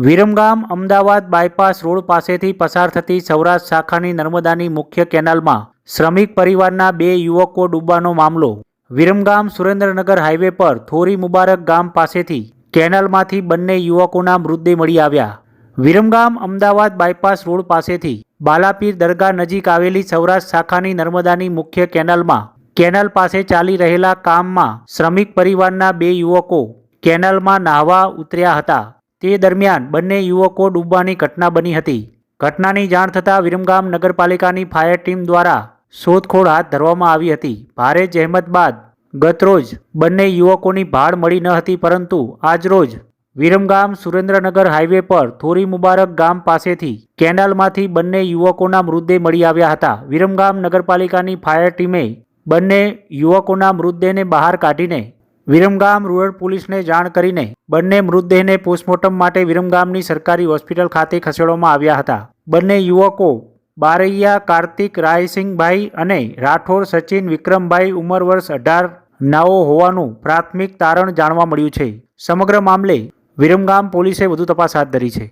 Viramgam Ahmedabad bypass road પાસેથી પસાર થતી સૌરાષ્ટ્ર શાખાની નર્મદાની મુખ્ય કેનાલમાં શ્રમિક પરિવારના બે યુવકો ડૂબવાનો મામલો. વિરમગામ સુરેન્દ્રનગર હાઈવે પર થોરી મુબારક ગામ પાસેથી કેનાલમાંથી બંને યુવકોના મૃતદેહ મળી આવ્યા. વિરમગામ અમદાવાદ બાયપાસ રોડ પાસેથી બાલાપીર દરગાહ નજીક આવેલી સૌરાષ્ટ્ર શાખાની નર્મદાની મુખ્ય કેનાલમાં કેનાલ પાસે ચાલી રહેલા કામમાં શ્રમિક પરિવારના બે યુવકો કેનાલમાં નાહવા ઉતર્યા હતા. તે દરમિયાન બંને યુવકો ડૂબવાની ઘટના બની હતી. ઘટનાની જાણ થતાં વિરમગામ નગરપાલિકાની ફાયર ટીમ દ્વારા શોધખોળ હાથ ધરવામાં આવી હતી. ભારે જહેમત બાદ ગતરોજ બંને યુવકોની ભાળ મળી ન હતી પરંતુ આજરોજ વિરમગામ સુરેન્દ્રનગર હાઈવે પર થોરી મુબારક ગામ પાસેથી કેનાલમાંથી બંને યુવકોના મૃતદેહ મળી આવ્યા હતા. વિરમગામ નગરપાલિકાની ફાયર ટીમે બંને યુવકોના મૃતદેહને બહાર કાઢીને વિરમગામ રૂરલ પોલીસને જાણ કરીને બંને મૃતદેહને પોસ્ટમોર્ટમ માટે વિરમગામની સરકારી હોસ્પિટલ ખાતે ખસેડવામાં આવ્યા હતા. બંને યુવકો બારૈયા, કાર્તિક રાયસિંહભાઈ અને રાઠોડ સચિન વિક્રમભાઈ ઉંમર વર્ષ અઢાર નાઓ હોવાનું પ્રાથમિક તારણ જાણવા મળ્યું છે. સમગ્ર મામલે વિરમગામ પોલીસે વધુ તપાસ હાથ ધરી છે.